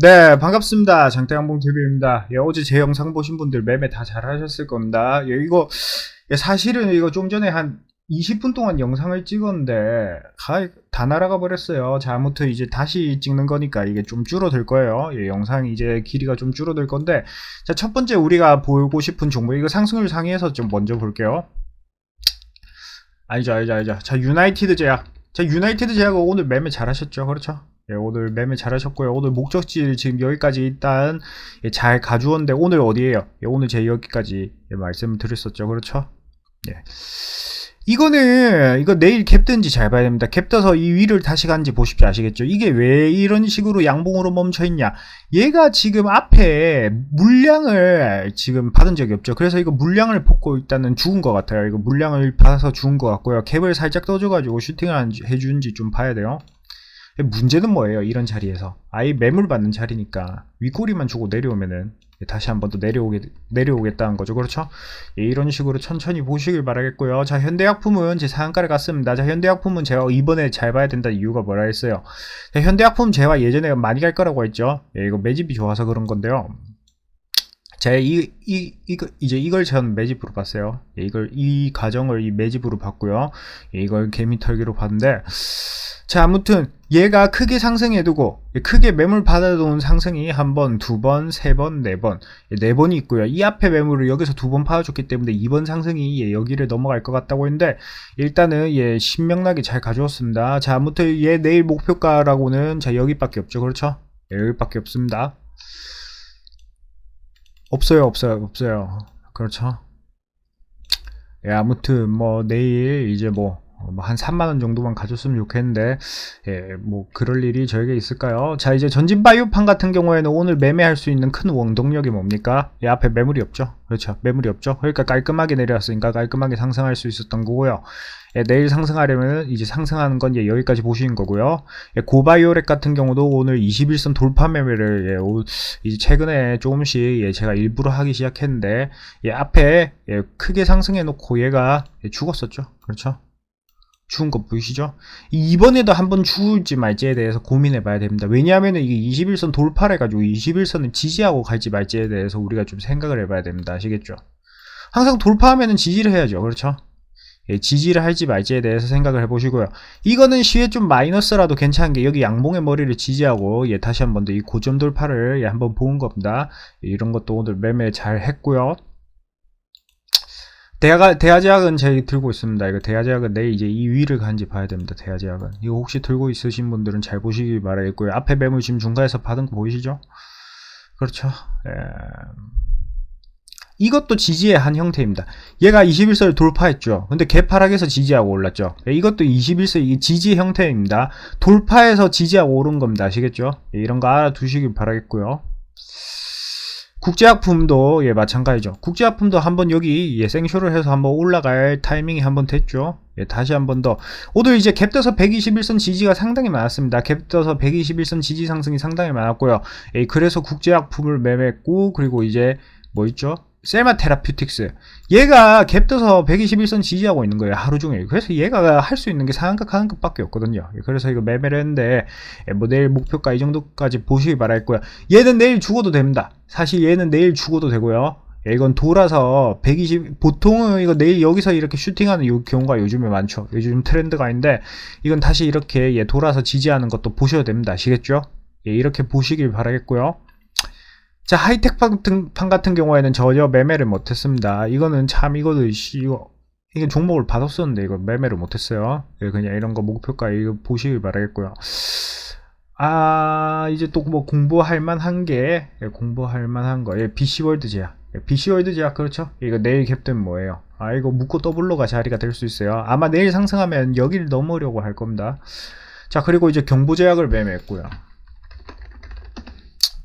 네, 반갑습니다. 장대양봉TV입니다. 예, 어제 제 영상 보신 분들 매매 다 잘하셨을 겁니다. 예, 이거, 예, 사실은 이거 좀 전에 한 20분 동안 영상을 찍었는데, 다, 다 날아가 버렸어요. 자, 아무튼 이제 다시 찍는 거니까 이게 좀 줄어들 거예요. 예, 영상 이제 길이가 좀 줄어들 건데, 자, 첫 번째 우리가 보고 싶은 종목, 이거 상승률 상위에서 좀 먼저 볼게요. 알죠, 알죠, 알죠. 자, 유나이티드 제약. 자, 유나이티드 제약 오늘 매매 잘하셨죠? 그렇죠? 예, 오늘 매매 잘하셨고요. 오늘 목적지 지금 여기까지 일단 예, 잘 가주었는데 오늘 어디에요? 예, 오늘 제 여기까지 예, 말씀을 드렸었죠. 그렇죠? 예. 이거는 이거 내일 갭 뜬지 잘 봐야 됩니다. 갭 떠서 이 위를 다시 간지 보십시오. 아시겠죠? 이게 왜 이런 식으로 양봉으로 멈춰 있냐? 얘가 지금 앞에 물량을 지금 받은 적이 없죠. 그래서 이거 물량을 뽑고 일단은 죽은 것 같아요. 이거 물량을 받아서 죽은 것 같고요. 갭을 살짝 떠줘가지고 슈팅을 안- 해준지 좀 봐야 돼요. 문제는 뭐예요? 이런 자리에서 아예 매물 받는 자리니까 윗꼬리만 주고 내려오면은 다시 한번더 내려오게 내려오겠다는 거죠, 그렇죠? 예, 이런 식으로 천천히 보시길 바라겠고요. 자, 현대약품은 제 상한가를 갔습니다. 자, 현대약품은 제가 이번에 잘 봐야 된다 이유가 뭐라 했어요? 자, 현대약품 제가 예전에 많이 갈 거라고 했죠. 예, 이거 매집이 좋아서 그런 건데요. 자, 이, 이, 이거, 이제 이걸 전 매집으로 봤어요. 예, 이걸, 이 과정을 이 매집으로 봤고요. 예, 이걸 개미 털기로 봤는데, 자, 아무튼, 얘가 크게 상승해두고, 예, 크게 매물 받아놓은 상승이 한 번, 두 번, 세 번, 네 번, 예, 네 번이 있고요. 이 앞에 매물을 여기서 두 번 파워줬기 때문에 이번 상승이 예, 여기를 넘어갈 것 같다고 했는데, 일단은, 예, 신명나게 잘 가져왔습니다. 자, 아무튼, 얘 내일 목표가라고는, 자, 여기밖에 없죠. 그렇죠? 예, 여기밖에 없습니다. 없어요, 없어요, 없어요. 그렇죠. 예, 아무튼 뭐 내일 이제 뭐 한 3만원 정도만 가졌으면 좋겠는데, 예, 뭐, 그럴 일이 저에게 있을까요? 자, 이제 전진바이오판 같은 경우에는 오늘 매매할 수 있는 큰 원동력이 뭡니까? 이 앞에 매물이 없죠? 그렇죠. 매물이 없죠? 그러니까 깔끔하게 내려왔으니까 깔끔하게 상승할 수 있었던 거고요. 예, 내일 상승하려면 이제 상승하는 건 예, 여기까지 보시는 거고요. 예, 고바이오렉 같은 경우도 오늘 21선 돌파 매매를 예, 오- 이제 최근에 조금씩 예, 제가 일부러 하기 시작했는데 예, 앞에 예, 크게 상승해 놓고 얘가 예, 죽었었죠. 그렇죠? 죽은 거 보이시죠? 이- 이번에도 한번 죽을지 말지에 대해서 고민해 봐야 됩니다. 왜냐하면 이게 21선 돌파를 해가지고 21선을 지지하고 갈지 말지에 대해서 우리가 좀 생각을 해 봐야 됩니다. 아시겠죠? 항상 돌파하면은 지지를 해야죠. 그렇죠? 예, 지지를 할지 말지에 대해서 생각을 해보시고요. 이거는 시에 좀 마이너스라도 괜찮은 게 여기 양봉의 머리를 지지하고 예, 다시 한 번 더 이 고점 돌파를 예, 한번 본 겁니다. 예, 이런 것도 오늘 매매 잘 했고요. 대하, 대하제약은 제가 들고 있습니다. 이거 대하제약은 내일 이제 이 위를 간지 봐야 됩니다. 대하제약은. 이거 혹시 들고 있으신 분들은 잘 보시기 바라겠고요. 앞에 매물 지금 중간에서 받은 거 보이시죠? 그렇죠. 예. 이것도 지지의 한 형태입니다. 얘가 21선을 돌파했죠. 근데 개파락에서 지지하고 올랐죠. 예, 이것도 21선 이게 지지 형태입니다. 돌파해서 지지하고 오른 겁니다. 아시겠죠? 예, 이런 거 알아두시길 바라겠고요. 국제약품도 예 마찬가지죠. 국제약품도 한번 여기 예 생쇼를 해서 한번 올라갈 타이밍이 한번 됐죠. 예 다시 한번 더 오늘 이제 갭 떠서 121선 지지가 상당히 많았습니다. 갭 떠서 121선 지지 상승이 상당히 많았고요. 예 그래서 국제약품을 매매했고 그리고 이제 뭐 있죠? 셀마 테라퓨틱스. 얘가 갭 떠서 121선 지지하고 있는 거예요 하루 종일. 그래서 얘가 할 수 있는 게 상한급 하한급 밖에 없거든요. 예, 그래서 이거 매매를 했는데 예, 뭐 내일 목표가 이 정도까지 보시기 바랄고요 얘는 내일 죽어도 됩니다. 사실 얘는 내일 죽어도 되고요. 예, 이건 돌아서 120 보통은 이거 내일 여기서 이렇게 슈팅하는 요 경우가 요즘에 많죠. 요즘 트렌드가 아닌데 이건 다시 이렇게 예, 돌아서 지지하는 것도 보셔야 됩니다. 아시겠죠? 예, 이렇게 보시길 바라겠고요 자, 하이텍 같은, 판 같은 경우에는 전혀 매매를 못했습니다. 이거는 참, 이거도, 씨, 이거, 이게 종목을 받았었는데, 이거 매매를 못했어요. 예, 그냥 이런 거 목표가 이거 보시길 바라겠고요. 아, 이제 또 뭐 공부할 만한 게, 예, 공부할 만한 거, 예, BC월드 제약. 예, BC월드 제약, 그렇죠? 이거 내일 갭된 뭐예요? 아, 이거 묶고 더블로가 자리가 될 수 있어요. 아마 내일 상승하면 여기를 넘으려고 할 겁니다. 자, 그리고 이제 경부제약을 매매했고요.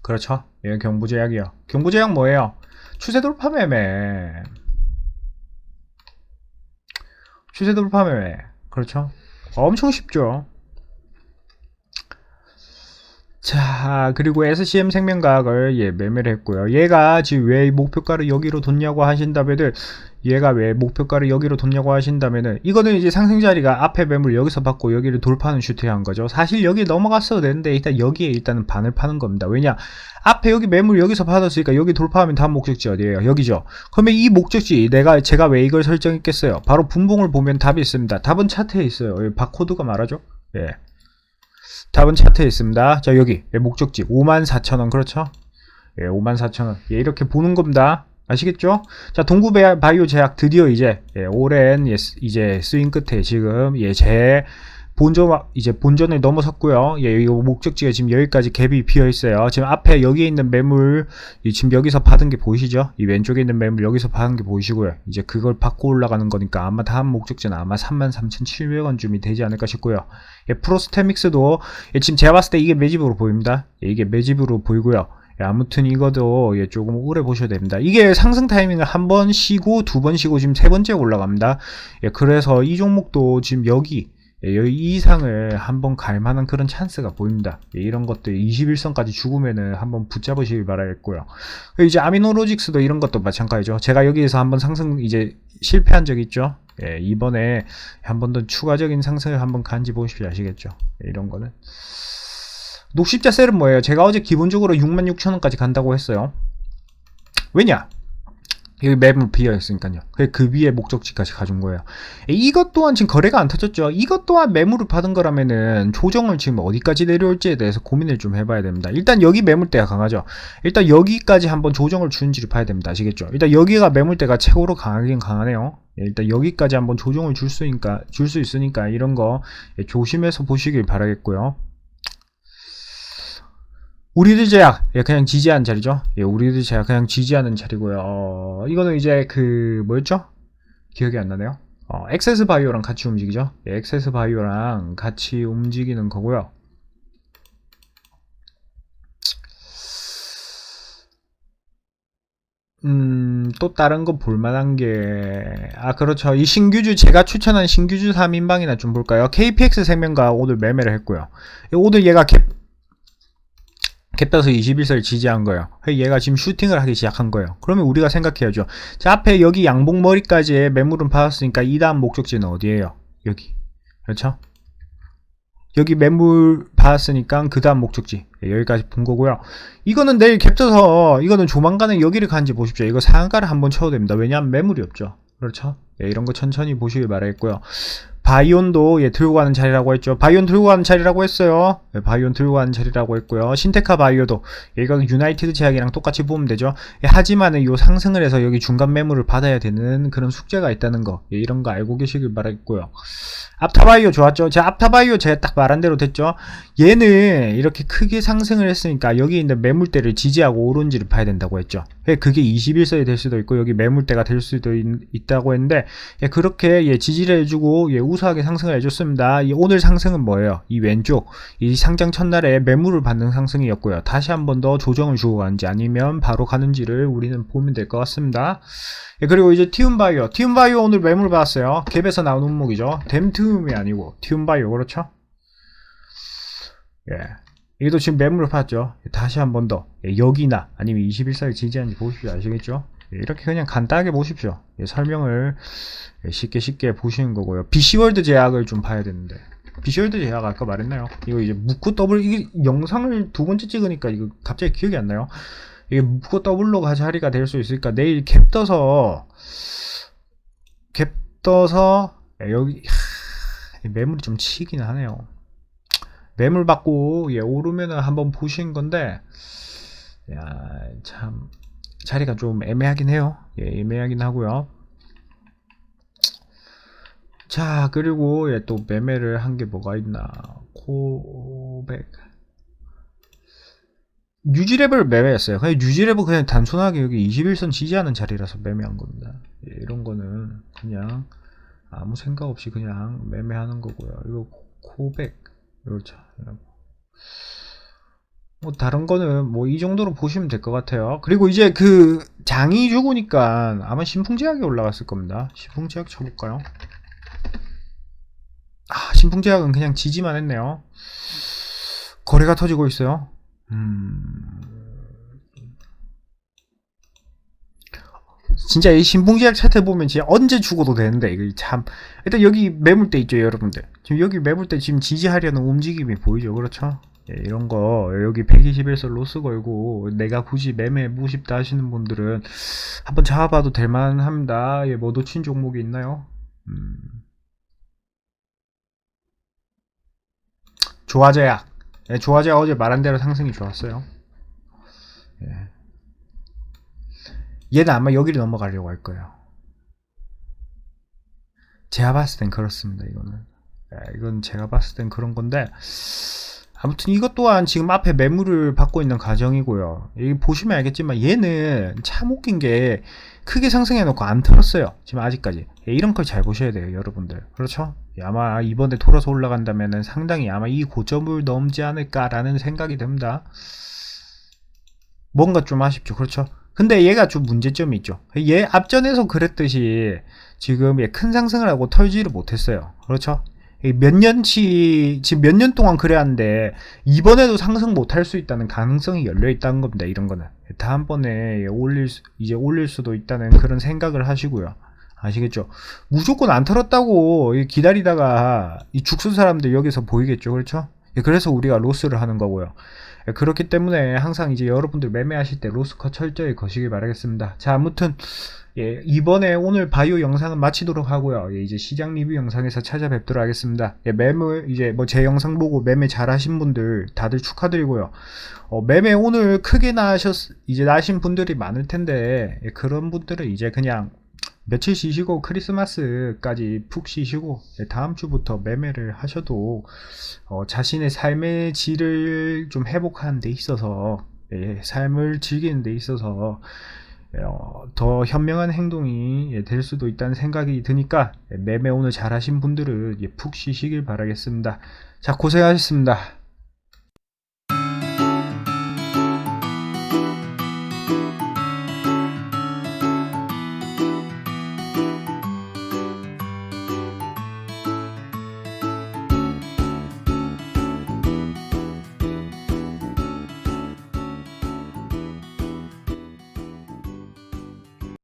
그렇죠. 예, 경부제약이요. 경부제약 뭐예요? 추세 돌파 매매. 추세 돌파 매매. 그렇죠. 엄청 쉽죠. 자, 그리고 SCM 생명과학을 예, 매매를 했고요. 얘가 지금 왜 목표가를 여기로 뒀냐고 하신다면은 얘가 왜 목표가를 여기로 뒀냐고 하신다면은 이거는 이제 상승 자리가 앞에 매물 여기서 받고 여기를 돌파하는 슈트한 거죠. 사실 여기 넘어갔어도 되는데 일단 여기에 일단은 반을 파는 겁니다. 왜냐? 앞에 여기 매물 여기서 받았으니까 여기 돌파하면 다음 목적지 어디예요? 여기죠. 그러면 이 목적지 내가 제가 왜 이걸 설정했겠어요? 바로 분봉을 보면 답이 있습니다. 답은 차트에 있어요. 여기 바코드가 말하죠. 예. 답은 차트에 있습니다. 자, 여기 예, 목적지 54,000원 그렇죠? 예, 54,000원. 예, 이렇게 보는 겁니다. 아시겠죠? 자, 동구 바이오 제약 드디어 이제 예, 오랜 예, 스- 이제 스윙 끝에 지금 예, 제 본전 이제 본전을 넘어섰고요. 예, 이 목적지가 지금 여기까지 갭이 비어 있어요. 지금 앞에 여기에 있는 매물 이 지금 여기서 받은 게 보이시죠? 이 왼쪽에 있는 매물 여기서 받은 게 보이시고요. 이제 그걸 받고 올라가는 거니까 아마 다음 목적지는 아마 33,700원쯤이 되지 않을까 싶고요. 예, 프로스테믹스도 예, 지금 제가 봤을 때 이게 매집으로 보입니다. 예, 이게 매집으로 보이고요. 예, 아무튼 이것도 예, 조금 오래 보셔야 됩니다. 이게 상승 타이밍을 한 번 쉬고 두 번 쉬고 지금 세 번째 올라갑니다. 예, 그래서 이 종목도 지금 여기 예, 여기 이 이상을 한번 갈 만한 그런 찬스가 보입니다. 예, 이런 것들 21선까지 죽으면은 한번 붙잡으시길 바라겠고요. 그리고 이제 아미노로직스도 이런 것도 마찬가지죠. 제가 여기에서 한번 상승 이제 실패한 적 있죠. 예, 이번에 한 번 더 추가적인 상승을 한번 간지 보십시오. 아시겠죠? 예, 이런 거는. 녹십자 셀은 뭐예요? 제가 어제 기본적으로 66,000원까지 간다고 했어요. 왜냐? 여기 매물 비어 있으니까요. 그그 위에 목적지까지 가준 거예요. 이것 또한 지금 거래가 안 터졌죠. 이것 또한 매물을 받은 거라면은 조정을 지금 어디까지 내려올지에 대해서 고민을 좀 해봐야 됩니다. 일단 여기 매물대가 강하죠. 일단 여기까지 한번 조정을 주는지를 봐야 됩니다. 아시겠죠? 일단 여기가 매물대가 최고로 강하긴 강하네요. 예, 일단 여기까지 한번 조정을 줄 수 있으니까 줄 수 있으니까 이런 거 예, 조심해서 보시길 바라겠고요. 우리들 제약 예, 그냥 지지하는 자리죠. 예, 우리들 제약 그냥 지지하는 자리고요. 어, 이거는 이제 그 뭐였죠? 기억이 안 나네요. 어, 엑세스 바이오랑 같이 움직이죠. 예, 엑세스 바이오랑 같이 움직이는 거고요. 음, 또 다른 거 볼만한 게, 아, 그렇죠. 이 신규주, 제가 추천한 신규주 3인방이나 좀 볼까요? KPX 생명과 오늘 매매를 했고요. 오늘 얘가 캡, 캡 떠서 21설 지지한 거예요. 얘가 지금 슈팅을 하기 시작한 거예요. 그러면 우리가 생각해야죠. 자, 앞에 여기 양봉 머리까지의 매물은 받았으니까 이 다음 목적지는 어디예요? 여기. 그렇죠? 여기 매물 받았으니까 그 다음 목적지 예, 여기까지 본 거고요. 이거는 내일 겹쳐서 이거는 조만간에 여기를 간지 보십시오. 이거 상한가를 한번 쳐도 됩니다. 왜냐하면 매물이 없죠. 그렇죠? 예, 이런 거 천천히 보시길 바라겠고요. 바이온도 예, 들고 가는 자리라고 했죠. 바이온 들고 가는 자리라고 했어요. 예, 바이온 들고 가는 자리라고 했고요. 신테카 바이오도 예, 이건 유나이티드 제약이랑 똑같이 보면 되죠. 예, 하지만은 요 상승을 해서 여기 중간 매물을 받아야 되는 그런 숙제가 있다는 거 예, 이런 거 알고 계시길 바라겠고요. 앞타바이오 좋았죠. 제 앞타바이오 제가 딱 말한 대로 됐죠. 얘는 이렇게 크게 상승을 했으니까 여기 있는 매물대를 지지하고 오른지를 봐야 된다고 했죠. 예, 그게 21선이 될 수도 있고 여기 매물대가 될 수도 있, 다고 했는데 예, 그렇게 예, 지지를 해주고 예, 우수하게 상승을 해줬습니다. 이 오늘 상승은 뭐예요? 이 왼쪽 이 상장 첫날에 매물을 받는 상승이었고요. 다시 한 번 더 조정을 주고 가는지 아니면 바로 가는지를 우리는 보면 될 것 같습니다. 예, 그리고 이제 티움바이오. 티움바이오 오늘 매물 받았어요. 갭에서 나온 종목이죠. 댐티움이 아니고 티움바이오 그렇죠? 예. 이것도 지금 매물을. 예, 다시 한 번 더. 예, 여기나 아니면 21사를 지지하는지 보십시오. 아시겠죠? 예, 이렇게 그냥 간단하게 보십시오. 예, 설명을 예, 쉽게 쉽게 보시는 거고요. BC월드 제약을 좀 봐야 되는데. BC월드 제약 아까 말했나요? 이거 이제 묶고 더블, 이게 영상을 두 번째 찍으니까 이거 갑자기 기억이 안 나요? 이게 묶고 더블로 자리가 될 수 있으니까 내일 캡 떠서 캡 떠서 예, 여기 하, 매물이 좀 치긴 하네요. 매물 받고 예, 오르면은 한번 보신 건데 야 참 자리가 좀 애매하긴 해요. 예, 애매하긴 하고요. 자 그리고 예, 또 매매를 한 게 뭐가 있나 코백 뉴지랩을 매매했어요. 그냥 뉴지랩은 그냥 단순하게 여기 21선 지지하는 자리라서 매매한 겁니다. 예, 이런 거는 그냥 아무 생각 없이 그냥 매매하는 거고요. 이거 코백 그렇죠. 뭐 다른 거는 뭐 이 정도로 보시면 될 것 같아요. 그리고 이제 그 장이 죽으니까 아마 신풍제약이 올라갔을 겁니다. 신풍제약 쳐볼까요? 아 신풍제약은 그냥 지지만 했네요. 거래가 터지고 있어요. 음. 진짜 이 신봉제약 차트 보면 진짜 언제 죽어도 되는데 이거 참 일단 여기 매물대 있죠 여러분들 지금 여기 매물대 지금 지지하려는 움직임이 보이죠 그렇죠 예, 이런 거 여기 121선 로스 걸고 내가 굳이 매매 무십다 하시는 분들은 한번 잡아봐도 될 만합니다 예, 뭐 놓친 종목이 있나요 음. 조화제약 예, 조화제약 어제 말한 대로 상승이 좋았어요 예. 얘는 아마 여기를 넘어가려고 할 거예요. 제가 봤을 땐 그렇습니다, 이거는. 예, 이건 제가 봤을 땐 그런 건데, 아무튼 이것 또한 지금 앞에 매물을 받고 있는 과정이고요. 여기 보시면 알겠지만 얘는 참 웃긴 게 크게 상승해놓고 안 털었어요. 지금 아직까지. 예, 이런 걸 잘 보셔야 돼요, 여러분들. 그렇죠? 예, 아마 이번에 돌아서 올라간다면 상당히 아마 이 고점을 넘지 않을까라는 생각이 듭니다. 뭔가 좀 아쉽죠. 그렇죠? 근데 얘가 좀 문제점이 있죠. 얘 앞전에서 그랬듯이 지금 얘 큰 상승을 하고 털지를 못했어요. 그렇죠? 이몇 년치 지금 몇 년 동안 그래왔는데 이번에도 상승 못할 수 있다는 가능성이 열려 있다는 겁니다. 이런 거는 다음번에 올릴 수- 이제 올릴 수도 있다는 그런 생각을 하시고요. 아시겠죠? 무조건 안 털었다고 이 기다리다가 이 죽순 사람들 여기서 보이겠죠, 그렇죠? 예, 그래서 우리가 로스를 하는 거고요. 예, 그렇기 때문에 항상 이제 여러분들 매매하실 때 로스컷 철저히 거시길 바라겠습니다. 자, 아무튼 예, 이번에 오늘 바이오 영상은 마치도록 하고요. 예, 이제 시장 리뷰 영상에서 찾아뵙도록 하겠습니다. 예, 매물 이제 뭐 제 영상 보고 매매 잘하신 분들 다들 축하드리고요. 어, 매매 오늘 크게 나셨 이제 나신 분들이 많을 텐데 예, 그런 분들은 이제 그냥 며칠 쉬시고 크리스마스까지 푹 쉬시고 예, 다음 주부터 매매를 하셔도 어, 자신의 삶의 질을 좀 회복하는 데 있어서 예, 삶을 즐기는 데 있어서 어, 더 현명한 행동이 예, 될 수도 있다는 생각이 드니까 예, 매매 오늘 잘하신 분들은 예, 푹 쉬시길 바라겠습니다. 자 고생하셨습니다.